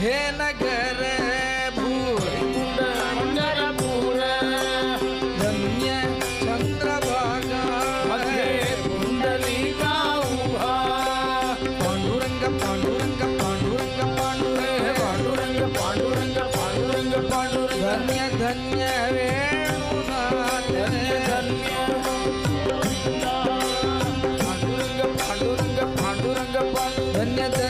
ಹೇ ನಗರ ಭೂರಿ ಕುಂಡರ ಪೂರ ರಮ್ಯ ಚಂದ್ರಭಾಗ ಕುಂಡಲಿ ಕಾವುಭಾ ಪಾಂಡುರಂಗ ಪಾಂಡುರಂಗ ಪಾಂಡುರಂಗ ಪಾಂಡುರಂಗ ಪಾಂಡುರಂಗ ಪಾಂಡುರಂಗ ಪಾಂಡುರಂಗ ಪಾಂಡುರಂಗ ಧನ್ಯ ಧನ್ಯ ವೇಣುನಾಥ ಧನ್ಯ ಧನ್ಯ ಪಾಂಡುರಂಗ ಪಾಂಡುರಂಗ ಪಾಂಡುರಂಗ ಪಾಂಡು ಧನ್ಯ ಧನ್ಯ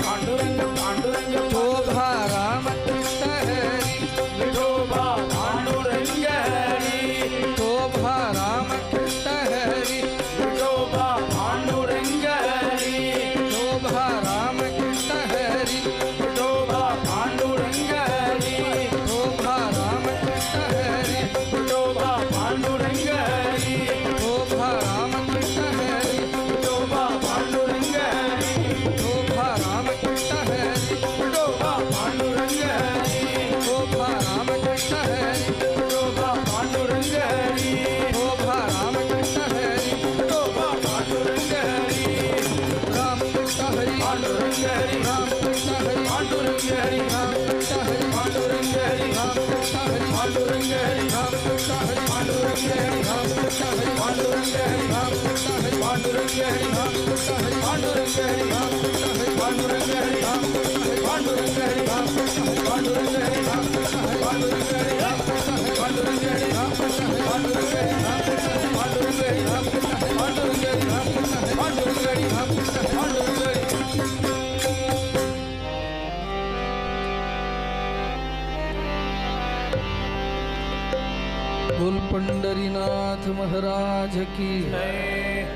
பாண்டுரங்க ஹரி ராம் பாண்டுரங்க ஹரி ராம் बोल पंडरीनाथ महाराज की।